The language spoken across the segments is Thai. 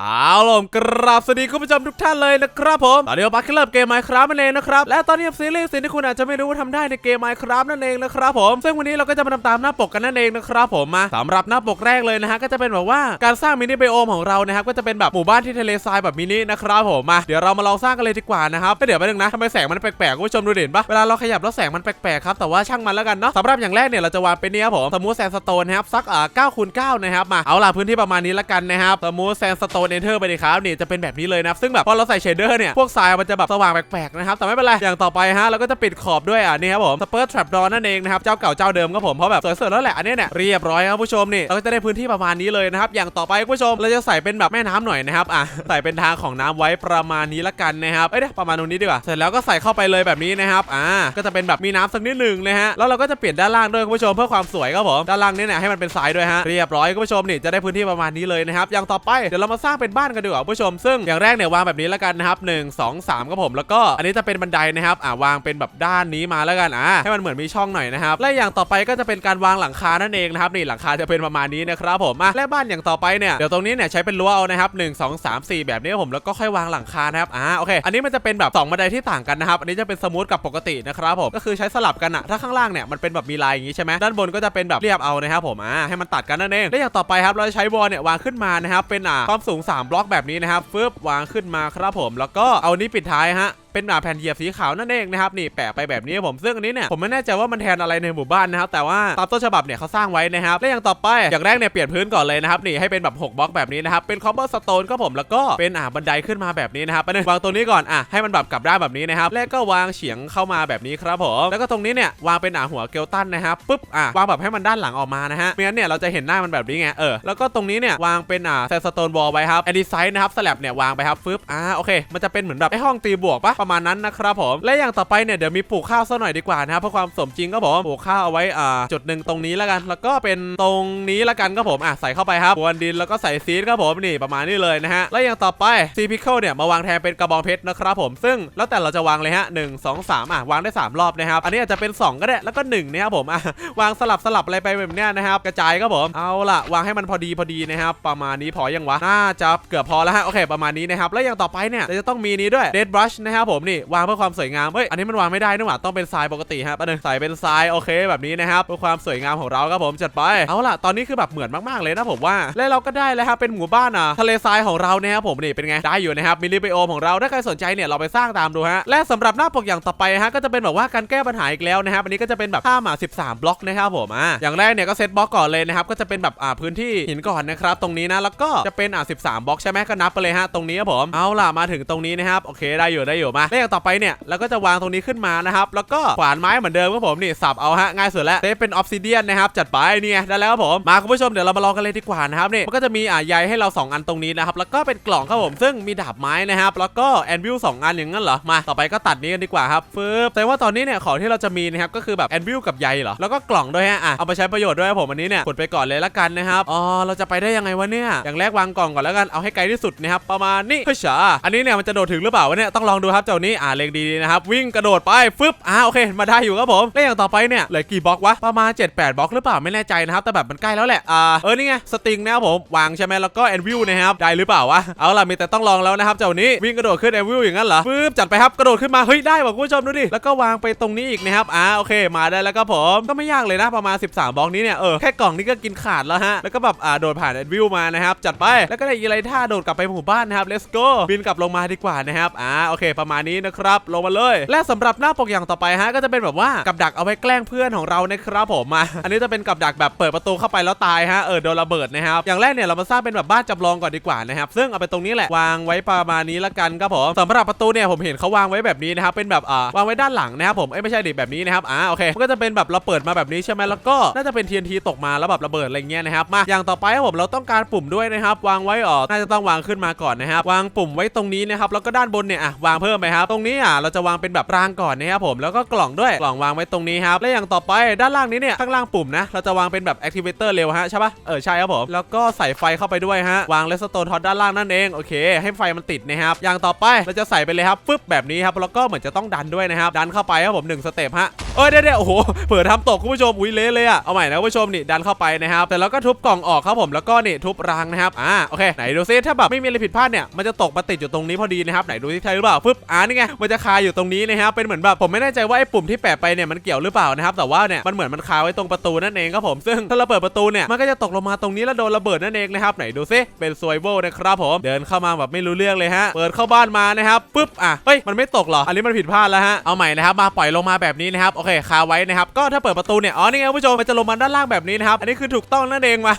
เอาล่ะกราบสวัสดีคุณผู้ชมทุกท่านเลยนะครับผม ตอนนี้เราบัคเริ่มเกม Minecraft นั่นเองนะครับ และตอนนี้ซีรีส์สิ่งที่คุณอาจจะไม่รู้ว่าทำได้ในเกม Minecraft นั่นเองนะครับผม ซึ่งวันนี้เราก็จะมาทำตามหน้าปกกันนั่นเองนะครับผมมาสำหรับหน้าปกแรกเลยนะฮะก็จะเป็นแบบว่าการสร้างมินิไบโอมของเรานะครับก็จะเป็นแบบหมู่บ้านที่ทะเลทรายแบบมินินะครับผมมาเดี๋ยวเรามาลองสร้างกันเลยดีกว่านะครับก็เดี๋ยวไปหนึ่งนะทำไมแสงมันแปลกๆคุณผู้ชมดูเด่นปะเวลาเราขยับแล้วแสงมันแปลกๆครับแต่ว่าช่างมันแล้วกันเนาะสำหรับอย่างแรกเนี่ยเราจะวางเป็นเนี้ยผมสมูทแซนสโตนครับสักอ่า9คูณ9นะครับมาเอาล่ะพื้นที่ประมาณนี้ละกันนะครับสมูทแซนสโตนเอนเตอร์ไปเลยครับนี่จะเป็นแบบนี้เลยนะซึ่งแบบพอเราใส่เชดเดอร์เนี่ยพวกทรายมันจะแบบสว่างแปลกๆนะครับแต่ไม่เป็นไรอย่างต่อไปฮะเราก็จะปิดขอบด้วยอะนี่ครับผมสเปิร์ททรัพดอนนั่นเองนะครับเจ้าเก่าเจ้าเดิมครับผมเพราะแบบสวยๆแล้วแหละอันนี้เนี่ยเรียบร้อยครับผู้ชมนี่เราก็จะได้พื้นที่ประมาณนี้เลยนะครับอย่างต่อไปผู้ชมเราจะใส่เป็นแบบแม่น้ำหน่อยนะครับอะใส่เป็นทางของน้ำไว้ประมาณนี้ละกันนะครับเอ้ยประมาณตรงนี้ดีกว่าเสร็จแล้วก็ใส่เข้าไปเลยแบบนี้นะครับอ่าก็จะเป็นแบบมีน้ำสักนิดหนึ่งนะฮะแล้วเราก็จะเปลี่ยนด้านล่างด้วยคุณผู้ชมเพื่อความสวยครับผมด้านล่างนี่เนี่ยให้มันเป็นทรายด้วยฮะเรียบร้อยคุณผู้ชมนี่จะได้พื้นที่ประมาณนี้เลยนะครับอย่างต่อไปเดี๋ยวเรามาสร้างเป็นบ้านกันดีกว่าคุณผู้ชม ซึ่งอย่างแรกเนี่ยวางแบบนี้และกันนะครับหนึ่งสองสามครับผมแล้วก็อันนี้จะเป็นบันไดนะครับอ่าวางเป็นแบบด้านนี้มาแล้วกันอ่าให้มันเหมือนมีช่องหน่อยนะครับและอย่างต่อไปก็จะเป็นการวางหลังคานั่นเองนะครับนี่หลังคาจะเป็นประมาณนี้นะครับผมมาและบ้านอย่างต่อไปเนี่ยเดี๋ยวตรงนี้เนี่ยใช้เป็นรั้วเอานะครับหนึ่งสองสามสี่แบบนี้ผมแล้วก็ค่อยวางหลังคานะครับอ่าโอเค อันนี้มันจะเป็นแบบสองบันไดที่ต่างกันนะครับอันนี้จะเป็นสมูทกับปกตินะครับผมก็คือใช้สลับกันอะถ้าข้างล่างเนี่ยมันเป็นแบบมีลายอย่างนี้ใช่ไหมด้านบนก็จะเป็นแบบเรียบเอานะครับผมอ่าให้มันตัดกันนั่นเองและอย่างต่อไปครับเราจะใช้วอลเนี่ยวางขึ้นมานะครับเป็นอ่าความสูง3บล็อกแบบนี้นะครับฟึบวางขึ้นมาครับผม แล้วก็เอานี้ปิดท้ายฮะ เป็นหนาแผ่นเหยียบสีขาวนั่นเองนะครับนี่แปะไปแบบนี้ผมซึ่งอันนี้เนี่ยผมไม่แน่ใจว่ามันแทนอะไรในหมู่บ้านนะครับแต่ว่าตามต้นฉบับเนี่ยเขาสร้างไว้นะครับและอย่างต่อไปอย่างแรกเนี่ยเปลี่ยนพื้นก่อนเลยนะครับนี่ให้เป็นแบบ6บล็อกแบบนี้นะครับเป็นคอมเบอร์สโตนก็ผมแล้วก็เป็นอ่าบันไดขึ้นมาแบบนี้นะครับอันนึงวางตัวนี้ก่อนอะให้มันแบบกลับด้านแบบนี้นะครับแล้วก็วางเฉียงเข้ามาแบบนี้ครับผมแล้วก็ตรงนี้เนี่ยวางเป็นอ่าหัวเกลตันนะครับปุ๊บอะวางแบบให้มันด้านหลังออกมานะฮะไม่งั้นเนี่ยเราจะเห็นหน้ามันแบบนี้ไงเออแล้วก็ตรงนี้เนี่ยวางเป็นอ่าแซนสโตนวอลไว้ครับแอนดีไซน์นะครับสลับเนี่ยวางไปครับฟึบอ่าโอเคมันจะเป็นเหมือนแบบไอห้องตีบวกปะประมาณนั้นนะครับผม และอย่างต่อไปเนี่ยเดี๋ยวมีปลูกข้าวซะหน่อยดีกว่านะครับเพื่อความสมจริงก็ผมปลูกข้าวเอาไว้อ่าจุดหนึ่งตรงนี้แล้วกัน แล้วก็เป็นตรงนี้แล้วกันก็ผมอะใส่เข้าไปครับพรวนดินแล้วก็ใส่ซีดครับผมนี่ประมาณนี้เลยนะฮะและอย่างต่อไปซีพิคเคิลเนี่ยมาวางแทนเป็นกระบองเพชรนะครับผมซึ่งแล้วแต่เราจะวางเลยฮะหนึ่งสองสามอะวางได้สามรอบนะครับอันนี้อาจจะเป็นสองก็ได้แล้วก็หนึ่งนะครับผมอะวางสลับสลับอะไรไปแบบเนี้ยนะครับกระจายครับผมเอาล่ะวางให้มันพอดีพอดีนะครับประมาณนี้พอยังวะน่าจะเกือบพอแล้วฮะโอเคประมาณนี้นะครับแล้วอย่างต่อไปเนี่ยเราจะต้องมีนี้ด้วยเดดบรัชนะครับผมนี่วางเพื่อความสวยงามเฮ้ยอันนี้มันวางไม่ได้นี่หว่าต้องเป็นทรายปกติฮะประเด็นใส่เป็นทรายโอเคแบบนี้นะครับเพื่อความสวยงามของเราครับผมจัดไปเอาล่ะตอนนี้คือแบบเหมือนมากๆเลยนะผมว่า และเราก็ได้แล้วครับเป็นหมู่บ้านอะทะเลทรายของเราเนี่ยครับผมนี่เป็นไงได้อยู่นะครับมิลลิไบโอของเราถ้าใครสนใจเนี่ยเราไปสร้างตามดูฮะและสำหรับหน้าปกอย่างต่อไปฮะก็จะเป็นแบบว่าการแก้ปัญหาอีกแล้วนะครับอันนี้ก็จะเป็นแบบผ้าหมา 13 บล็อกนะครับผมอะอย่างแรกเนี่ยก็เซตบล็อกก่อนเลยนะครับก็จะเป็นแบบอ่าพื้นที่หินก่อนนะครับตรงนี้นะแล้วก็จะเป็นอ่า13 บล็อกใช่ไหมก็นับไปเลยฮะตรงนี้ครับผมเอาล่ะมาถึงตรงนี้นะครับโอเคได้อยู่ได้อยู่มาและอย่างต่อไปเนี่ยเราก็จะวางตรงนี้ขึ้นมานะครับแล้วก็ขวานไม้เหมือนเดิมครับผมนี่สับเอาฮะง่ายสุดแล้วเซฟเป็นออฟซิเดียนนะครับจัดไปนี่ได้แล้วครับผมมาคุณผู้ชมเดี๋ยวเรามาลองกันเลยดีกว่านะครับนี่มันก็จะมีอ่าใยให้เราสองอันตรงนี้นะครับแล้วก็เป็นกล่องครับผมซึ่งมีดาบไม้นะครับแล้วก็แอนวิลสองอันอย่างนั้นเหรอมาต่อไปก็ตัดนี้กันดีกว่าครับฟึบแต่ว่าตอนนี้เนี่ยของที่เราจะมีนะครับก็คือแบบแอนวิลกับใยเหรอแล้วก็กล่องด้วยฮะอะเอาไปใช้ประโยชน์ด้วยผมอันนี้เนี่ยกดไปก่อนเลยละกันนะครับอ๋อเราจะไปได้ยังไงวะเนี่ยอย่างแรกวางกล่องก่อนแล้วกันเอาให้ไกลที่สุดนะครับประมาณนี้เฮ้ยฉาอันนี้เนี่ยมันจะโดดถึงหรือเปล่าวะเนี่ยต้องลองดูครับเจ้านี้อ่าเล็งดีๆนะครับ วิ่งกระโดดไปฟึบอ่าโอเค มาได้อยู่ครับผมและอย่างต่อไปเนี่ยเหลือกี่บล็อกวะประมาณ 7-8 บล็อกหรือเปล่าไม่แน่ใจนะครับแต่แบบมันใกล้แล้วแหละอ่าเออนี่ไงสติงนะครับผมวางใช่ไหมแล้วก็แอนวิลนะครับได้หรือเปล่าวะเอาล่ะมีแต่ต้องลองแล้วนะครับเจ้านี้วิ่งกระโดดขึ้นแอนวิลอย่างนั้นเหรอฟึบจัดไปครับกระโดดขึ้นมาเฮ้ยได้ว่ะคุณผู้ชมดูดิแล้วก็วางไปตรงนี้อีกนะครับอ่าโอเค มาได้แล้วครับผมก็ไม่ยากเลยนะประมาณ 13บล็อกนี้เนี่ยเออแค่กล่องนี้ก็กินขาดแล้วฮะแล้วก็แบบอ่าโดดผ่านแอนวิลมานะครับจัดไปแล้วก็ได้อีไรท่าโดดกลับไปหมู่บ้านนะครับ let's go บินกลับลงมาดีกว่านะครับอ่าโอเคประมาณนี้นะครับลงมาเลย และสำหรับหน้าปกอย่างต่อไปฮะก็จะเป็นแบบว่ากับดักเอาไว้แกล้งเพื่อนของเรานะครับผมมาอันนี้จะเป็นกับดักแบบเปิดประตูเข้าไปแล้วตายฮะเออโดนระเบิดนะครับอย่างแรกเนี่ยเรามาสร้างเป็นแบบบ้านจำลองก่อนดีกว่านะครับซึ่งเอาไปตรงนี้แหละวางไว้ประมาณนี้ละกันครับผมสำหรับประตูเนี่ยผมเห็นเขาวางไว้แบบนี้นะครับเป็นแบบอ่าวางไว้ด้านหลังนะครับผมเอ้ไม่ใช่ดิแบบนี้นะครับอ่าโอเคมันก็จะเป็นแบบเราเปิดมาแบบนี้ใช่ไหมแล้วก็น่าจะเป็น TNT ตกมาแล้วแบบระเบิดอะไรเงี้ยนะครับมาอย่างต่อไปครับผมเราต้องการปุ่มด้วยนะครับวางไว้ออกน่าจะต้องวางขึ้นมาก่อนนะครับวางปุ่มไว้ตรงนี้นะครับแล้วก็ด้านบนเนี่ยอะวางเพิ่มไปไปครับตรงนี้อะเราจะวางเป็นแบบรางก่อนนะครับผมแล้วก็กล่องด้วยกล่องวางไว้ตรงนี้ครับและอย่างต่อไปด้านล่างนี้เนี่ยข้างล่างปุ่มนะเราจะวางเป็นแบบ activator เร็วฮะใช่ปะเออใช่ครับผมแล้วก็ใส่ไฟเข้าไปด้วยฮะวางเลสโตนท็อตด้านล่างนั่นเองโอเค ให้ไฟมันติดนะครับอย่างต่อไปเราจะใส่ไปเลยครับฟึบแบบนี้ครับแล้วก็เหมือนจะต้องดันด้วยนะครับดันเข้าไปครับผมหนึ่งสเต็ปฮะเอ้ยเดี๋ยวเดี๋ยวโอ้โหเปิดทำตกคุณผู้ชมอุ้ยเละเลยอะเอาใหม่นะคุณผู้ชมนี่ดันเข้าไปนะครับแต่แล้วก็ทุบกล่องออกครับผมแล้วก็นี่ทุบรางนะครับอ่าโอเคไหนดูซิถ้าแบบไม่มีอะไรผิดพลาดเนี่ยมันจะตกมาติดอยู่ตรงนี้พอดีนะครับไหนดูที่ใช่หรือเปล่าฟึบอ่านี่ไงมันจะคาอยู่ตรงนี้นะครับเป็นเหมือนแบบผมไม่แน่ใจว่าไอ้ปุ่มที่แปะไปเนี่ยมันเกี่ยวหรือเปล่านะครับแต่ว่าเนี่ยมันเหมือนมันคาไว้ตรงประตูนั่นเองครับผมซึ่งถ้าเราเปิดประตูเนี่ยมันก็จะตกลงมาตรงนี้แล้วโดนระเบิดนั่นเองนะครับไหนดูซิเป็นซวยโวนะครับผมเดินเข้ามาแบบไม่รู้เรื่องเลยฮะเปิดเข้าบ้านมานะครับปึ๊บอะเฮ้ยมันไม่ตกหรออันนี้มันผิดพลาดแล้วฮะเอาใหม่นะครับมาปล่อยลงมาแบบนี้นะครับโอเคคาไว้นะครับก็ถ้าเปิดประตูเนี่ยอ๋อนี่ไงคุณผู้ชมมันจะลงมาด้านล่างแบบนี้นะครับอันนี้คือถูกต้องนั่นเองมา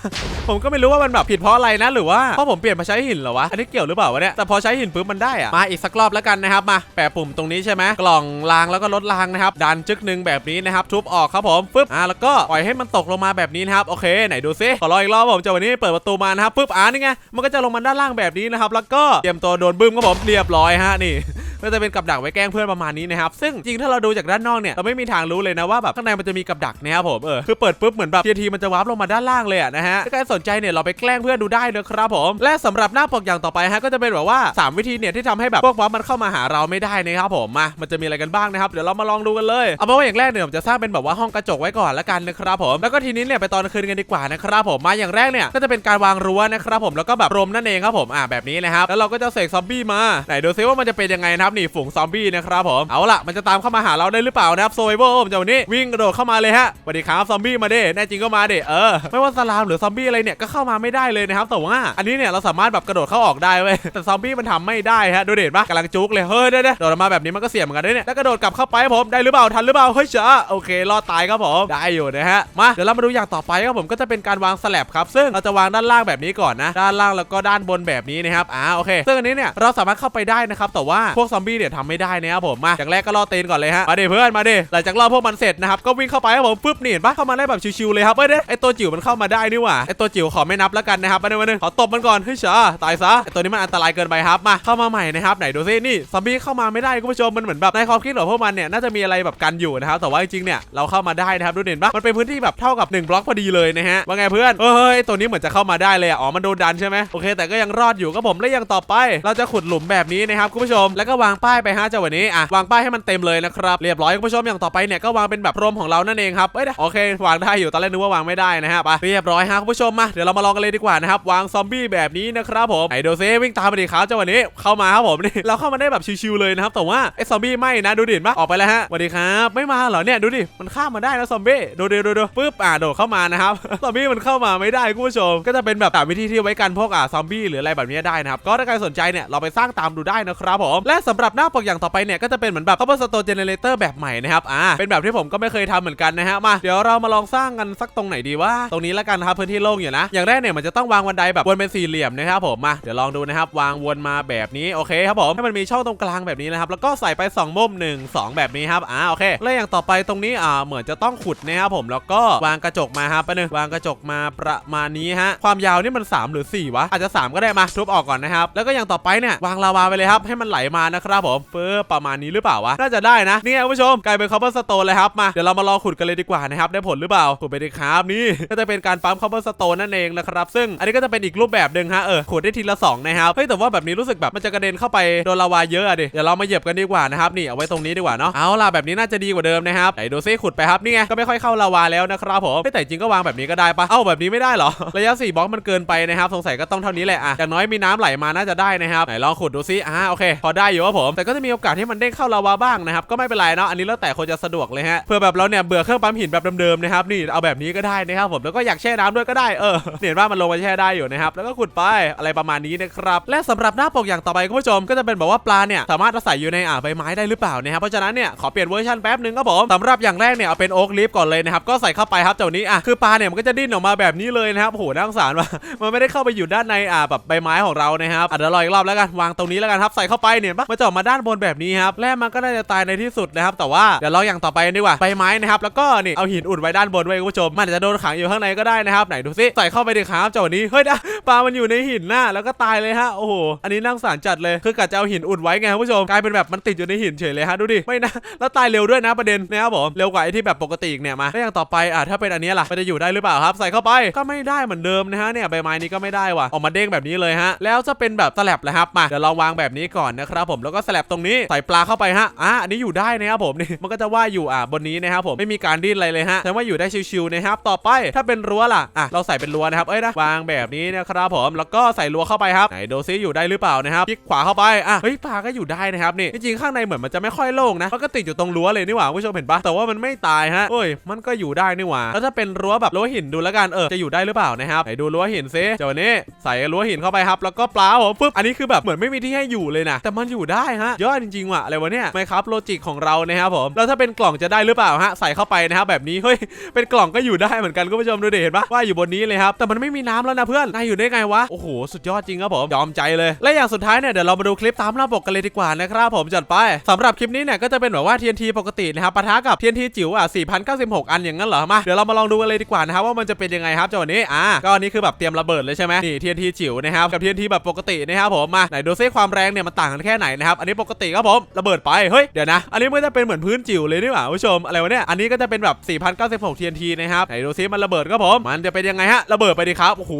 ผมก็ไม่รู้ว่ามันแบบผิดเพราะอะไรนะหรือว่าเพราะผมเปลี่ยนมาใช้หินเหรอวะอันนี้เกี่ยวหรือเปล่าวะเนี่ยแต่พอใช้หินปุ๊บมันได้อะมาอีกสักรอบแล้วกันนะครับมาแปะปุ่มตรงนี้ใช่ไหมกล่องรางแล้วก็ลดรางนะครับดันจึกหนึ่งแบบนี้นะครับทุบออกครับผมปึ๊บอ่าแล้วก็ปล่อยให้มันตกลงมาแบบนี้นะครับโอเคไหนดูซิขอรออีกรอบผมจะวันนี้เปิดประตูมานะครับปึ๊บอ่านี่ไงมันก็จะลงมาด้านล่างแบบนี้นะครับแล้วก็เตรียมตัวโดนบึ้มครับผมเรียบร้อยฮะนี่ ก็จะเป็นกับดักไว้แกล้งเพื่อนประมาณนี้นะครับซึ่งจริงถ้าเราดูจากด้านนอกเนี่ยเราไม่มีทางรู้เลยนะว่าแบบข้างในมันจะมีกับดักนะครับผมเออคือเปิดปุ๊บเหมือนแบบทีทีมันจะวาร์ปลงมาด้านล่างเลยนะฮะถ้าใครสนใจเนี่ยเราไปแกล้งเพื่อนดูได้นะครับผมและสำหรับหน้าปกอย่างต่อไปฮะก็จะเป็นแบบว่า 3 วิธีเนี่ยที่ทำให้แบบพวกวาร์ปมันเข้ามาหาเราไม่ได้นะครับผมมามันจะมีอะไรกันบ้างนะครับเดี๋ยวเรามาลองดูกันเลยเอาเป็นว่าอย่างแรกเนี่ยผมจะสร้างเป็นแบบว่าห้องกระจกไว้ก่อนละกันนะครับผมแล้วก็ทีนี้เนี่ยไปตอนคืนกันดีกว่านะครับผมมาอย่างแรกเนี่ยก็จะเป็นการวางรั้วนะครับผมแล้วก็แบบรมนั่นเองครับผมอ่าแบบนี้นะครับแล้วเราก็จะเสกซอมบี้มาไหนดูซิว่ามันจะเป็นยังไงนะครับนี่ฝูงซอมบี้นะครับผมเอาล่ะมันจะตามเข้ามาหาเราได้หรือเปล่านะครับโซเวอร์ผมจะวันนี้วิ่งกระโดดเข้ามาเลยฮะสวัสดีครับซอมบี้มาเด้แน่จริงก็มาเด้เออไม่ว่าสลามหรือซอมบี้อะไรเนี่ยก็เข้ามาไม่ได้เลยนะครับแต่ว่าอันนี้เนี่ยเราสามารถแบบกระโดดเข้าออกได้เว้ยแต่ซอมบี้มันทำไม่ได้ฮะดูเด็ดปะกำลังจุกเลยเฮ้ยเด้เด้โดดมาแบบนี้มันก็เสี่ยงเหมือนกันด้วยเนี่ยแล้วกระโดดกลับเข้าไปครับผมได้หรือเปล่าทันหรือเปล่าเฮ้ยเจ้าโอเครอดตายครับผมได้อยู่นะฮะมาเดี๋ยวเรามาดูอย่างต่อไปครับผมก็จะเป็นการวางสลับครับซึ่งเราจะวางด้านล่างแบบนี้ก่อนนะด้านล่างแล้วก็ด้านบนแบบนี้นะครับอ่าโอเคซึ่งอันนี้เนี่ยเราสามารถเข้าไปได้นะครับแต่ว่าพวกซอมบี้เนี่ยทำไม่ได้นะครับผมมาอย่างแรกก็ล่อเตนก่อนเลยฮะมาเดเพื่อนมาเดหลังจากล่อพวกมันเสร็จนะครับก็วิ่งเข้าไปครับผมปึ๊บนี่เห็นปะเข้ามาได้แบบชิวๆเลยครับเฮ้ยไอตัวจิ๋วมันเข้ามาได้นี่หว่าไอตัวจิ๋วขอไม่นับแล้วกันนะครับมาหนึ่งมาหนึ่งขอตบมันก่อนเฮ้ยเจ้าตายซะไอตัวนี้มันอันตรายเกินไปครับมาเข้ามาใหม่นะครับไหนดูซินี่ซอมบี้เข้ามาไม่ได้คุณผู้ชมมันเหมือนแบบในความคิดของพวกมันเนี่ยน่าจะมีอะไรแบบกันอยู่นะครับแต่ว่าจริงๆเนี่ยเราเข้ามาได้นะครับดูเด่นปะมันเป็นพื้นที่แบบเท่ากับ1บล็อกพอดีเลยนะฮะว่าไงเพื่อนเฮ้ยตัวนี้เหมือนจะเข้ามาได้เลยอะอ๋อมันโดนดันใช่ไหมโอเค แต่ก็ยังรอดอยู่ก็ผมและยังต่อไป เราจะขุดหลุมแบบนี้นะครับคุณผู้ชมแล้วก็วางป้ายไปฮะเจ้าวันนี้อะวางป้ายให้มันเต็มเลยนะครับเรียบร้อยคุณผู้ชมอย่างต่อไปเนี่ยก็วางเป็นแบบพรมของเรานั่นเองครับเอ้ยโอเควางได้อยู่ตอนแรกนึกว่าวางไม่ได้นะฮะไปเรียบร้อยฮะคุณผู้ชมมาเดี๋ยวเรามาลองกันเลยดีกว่านะครับวางซอมบี้แบบนี้นะครับผมไหนดูซิวิ่งตามมาดิครับเจ้าวันนี้เข้ามาครับผมนี่เราเข้ามาได้แบบชิวๆเลยนะครับแต่ว่าไอซอมบี้ไม่นะดูดิเห็นปะออกไปแล้วฮะสวัสดีครับไม่มาเหรอเนี่ยดูดิมันข้ามมาได้นะซอมบี้ดูดิดูดูปึ๊บอ่าโดดเข้ามานะครับซอมบี้มันเข้ามาไม่ได้คุณผู้ชม ก็จะเป็นแบบวิธีที่ไว้กันพวกอ่าซอมบี้หรืออะไรแบบนี้ได้นะครับก็ถ้าใครสนใจเนี่ยเราไปสร้างตามดูได้นะครับผมและสำหรับหน้าปกอย่างต่อไปเนี่ยก็จะเป็นเหมือนแบบ cobblestone generator แบบใหม่นะครับอ่าเป็นแบบที่ผมก็ไม่เคยทำเหมือนกันนะฮะมาเดี๋ยวเรามาลองสร้างกันสักตรงไหนดีว่าตรงนี้แล้วกันครับพื้นที่โล่งอยู่นะ อย่างแรกเนี่ยมันจะต้องวางบันไดแบบวนเป็นสี่เหลี่ยมนะครับผมมาเดี๋ยวลองดูนะครับวางวนมาแบบนี้โอเคครับผมให้มันมีช่องตรงกลางแบบนี้นะครับแล้วก็ใส่ไป 2 มุม 1 2 แบบนี้ครับอ่าโอเคแล้วอย่างต่อไปตรงนี้อ่าเหมือนจะต้องขุดนะครับผมแล้วก็วางกระจกมาครับไปหนึ่งวางกระจกมาประมาณนี้ฮะความยาวนี่มัน 3 หรือ 4 วะ อาจจะ 3 ก็ได้มาทุบออกก่อนนะครับแล้วก็อย่างต่อไปเนี่ยวางลาวาไปเลยครับให้มันไหลมานะครับครับผมเฟอประมาณนี้หรือเปล่าวะ น่าจะได้นะนี่ไงคุณผู้ชมกลายเป็นคอ b เ e อร์สโตนเลยครับมาเดี๋ยวเรามาลองขุดกันเลยดีกว่านะครับได้ผลหรือเปล่าขุดไปดีครับนี่ก็จะเป็นการปั๊มคอ b เ e อร์สโตนนั่นเองนะครับซึ่งอันนี้ก็จะเป็นอีกรูปแบบหนึ่งฮะเออขุดได้ทีละสองนะครับเฮ้ยแต่ว่าแบบนี้รู้สึกแบบมันจะกระเด็นเข้าไปโดนลาวาเยอะอะดิเดี๋ยวเรามาเหยียบกันดีกว่านะครับนี่เอาไว้ตรงนี้ดีกว่าเนาะเอาล่ะแบบนี้น่าจะดีกว่าเดิมนะครับไหนดูซิขุดไปครับนี่ไงก็ไม่ค่อยเข้าลาวาแล้วนะครับผมเฮ้ยแต่จริงก็วางแบบนี้ก็ได้ปะเอ้าแบบนี้ไม่ได้หรอระยะ4บล็อกมันเกินไปนะครับสงสัยก็ต้องเท่านี้แหละอะอย่างน้อยมีน้ำไหลมาน่าจะได้นะครับไหนลองขุดดูซิอ่าโอเค พอได้อยู่ครับผมแต่ก็จะมีโอกาสที่มันเด้งเข้าลาวาบ้างนะครับก็ไม่เป็นไรเนาะอันนี้แล้วแต่คนจะสะดวกเลยฮะเพื่อแบบเราเนี่ยเบื่อเครื่องปั๊มหินแบบเดิมๆนะครับนี่เอาแบบนี้ก็ได้นะครับผมแล้วก็อยากแช่น้ำด้วยก็ได้เออเห็นว่ามันลงมาแช่ได้อยู่นะครับแล้วก็ขุดไปอะไรประมาณนี้นะครับและสำหรับหน้าปกอย่างต่อไปคุณผู้ชมก็จะเป็นแบบว่าปลาเนี่ยสามารถอาศัยอยู่ในอ่าใบไม้ได้หรือเปล่านะครับเพราะฉะนั้นเนี่ยขอเปลี่ยนเวอร์ชันแป๊บนึงครับผมสำหรับอย่างแรกเนี่ยเอาเป็นโอ๊กลิฟก่อนเลยนะครับก็ใส่เข้าไปครับเจ้านี้อะคือปลาเนี่ยมันก็จะดิ้นออกมาแบบนี้เลยนะครับโอ้โหน่าสงสารว่ะมันไม่ได้เข้าไปอยู่ด้านในอ่าแบบใบไม้ของเรานะครับอะเดี๋ยวรออีกรอบแล้วกันวางตรงนี้แล้วกันครับใส่เข้าไปเนี่ยปะมันจะอกมาด้านบนแบบนี้ครับแร่มันก็น่าจะตายในที่สุดนะครับ แต่ว่าเดี๋ยวลองอย่างต่อไปดีกว่าใบไม้นะครับแล้วก็นี่เอาหินอุดไว้ด้านบนไว้คุณผู้ชมมันอาจจะโดนขังอยู่ข้างในก็ได้นะครับไหนดูซิใส่เข้าไปดิครับเจ้านี้เฮ้ยนะปลามันอยู่ในหินน่ะแล้วก็ตายเลยฮะโอ้โหอันนี้นั่งสารจัดเลยคือกะจะเอาหินอุดไว้ไงคุณผู้ชมกลายเป็นแบบมันติดอยู่ในหินเฉยเลยฮะดูดิไม่นะแล้วตายเร็วด้วยนะประเด็นนะครับผมเร็วกว่าไอ้ที่แบบปกติเนี่ยมาแล้วอย่างต่อไปอะถ้าเป็นอันนี้ล่ะมันจะอยู่ได้หรือเปล่าครับ ใส่เข้าไปก็ไม่ได้เหมือนเดิมนะฮะเนี่ยใบไม้นี้ก็ไม่ได้ว่ะออกมาเด้งแบบนี้เลยฮะแล้วจะเป็นแบบสลับเลยครับมาเดี๋ยวเราวางแบบนี้ก่อนนะครับผมแล้วก็สลับตรงนี้ใส่ปลาเข้าไปฮะอะอันนี้อยู่ได้นะครับผมนี่มันก็จะว่ายอยู่อะบนนี้นะครับผมไม่มีการดิ้นอะไรเลยฮะแต่ว่าอยู่ได้ชิวๆนะครับต่อไปถ้าเป็นรั้วล่ะอะเราใส่เป็นรั้วนะครับเอ้ยนะวางแบบนี้นะครับผมแล้วก็ใส่รั้วเข้าไปครับไหนดูซิอยู่ได้หรือเปล่านะครับคลิกขวาเข้าไปอะเฮ้ยปลาก็อยู่ได้นะครับนี่จริงๆข้างในเหมือนมันจะไม่ค่อยโล่งนะมันก็ติดอยู่ตรงรั้วเลยนี่หว่าคุณผู้ชมเห็นปะแต่ว่ามันไม่ตายฮะเอ้ยมันก็อยู่ได้นี่หว่าแล้วถ้าเป็นรั้วแบบรั้วหินดูแล้วกันเออจะอยู่ได้หรือเปล่านะครับไหนดูรั้วหินซิเจ้านี้ใส่รั้วหินเข้าไปครับแล้วก็ปลาผมปึ๊บอันนี้คือแบบเหมือนไม่มีที่ให้อยู่เลยนะแต่มันอยู่ได้ได้ฮะยอดจริงๆว่ะอะไรวะเนี่ยไม่ครับโลจิกของเรานะครับผมแล้วถ้าเป็นกล่องจะได้หรือเปล่าฮะใส่เข้าไปนะครับแบบนี้เฮ้ยเป็นกล่องก็อยู่ได้เหมือนกันคุณผู้ชมดูดิเห็นปะว่าอยู่บนนี้เลยครับแต่มันไม่มีน้ำแล้วนะเพื่อนนายอยู่ได้ไงวะโอ้โหสุดยอดจริงครับผมยอมใจเลย และอย่างสุดท้ายเนี่ยเดี๋ยวเรามาดูคลิปตามระบบกันเลยดีกว่านะครับผมจัดไปสำหรับคลิปนี้เนี่ยก็จะเป็นแบบว่า TNT ปกตินะครับปะทะกับ TNT จิ๋วอะ4,096 อันอย่างนั้นเหรอมาเดี๋ยวเรามาลองดูกันเลยดีกว่านะครับว่ามันจะเป็นยังไงครับจังหวะนี้อ่าก็อันนี้คือแบบเตรียมระเบิดเลยใช่ไหมนี่ TNT จิ๋วนะครับกับ TNT แบบปกตินะครับผมมาไหนดูซิความแรงเนี่ยมันต่างกันแค่ไหนนะครับ อันนี้ปกติครับผมระเบิดไป เฮ้ย เดี๋ยวนะ อันนี้มันจะเป็นเหมือนพื้นจิ๋วเลยนี่หว่าคุณผู้ชม อะไรวะเนี่ย อันนี้ก็จะเป็นแบบ 4,096 TNT นะครับ ไหนดูซิมันระเบิดครับผม มันจะเป็นยังไงฮะ ระเบิดไปดิครับ โอ้โห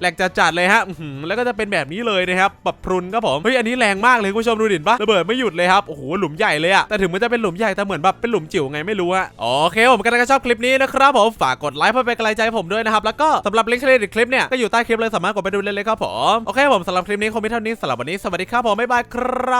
แหลกจัดๆเลยฮะแล้วก็จะเป็นแบบนี้เลยนะครับแบบพรุนครับผม เฮ้ย อันนี้แรงมากเลยคุณผู้ชมดูดิปะระเบิดไม่หยุดเลยครับ โอ้โห หลุมใหญ่เลยอะแต่ถึงมันจะเป็นหลุมใหญ่แต่เหมือนแบบเป็นหลุมจิ๋วไงไม่รู้อะโอเคผมก็ถ้าชอบคลิปนี้นะครับผม ฝากกดไลค์เพื่อเป็นกำลังใจผมด้วยนะครับ แล้วก็สำหรับลิงก์เครดิตคลิปเนี่ยก็อยู่ใต้คลิปเลยสามารถกดไปดูเลยเลยครับผม โอเคผมสำหรับคลิปนี้คงมีเท่านี้สำหรับวันนี้สวัสดีครับผมบ๊ายบายครับ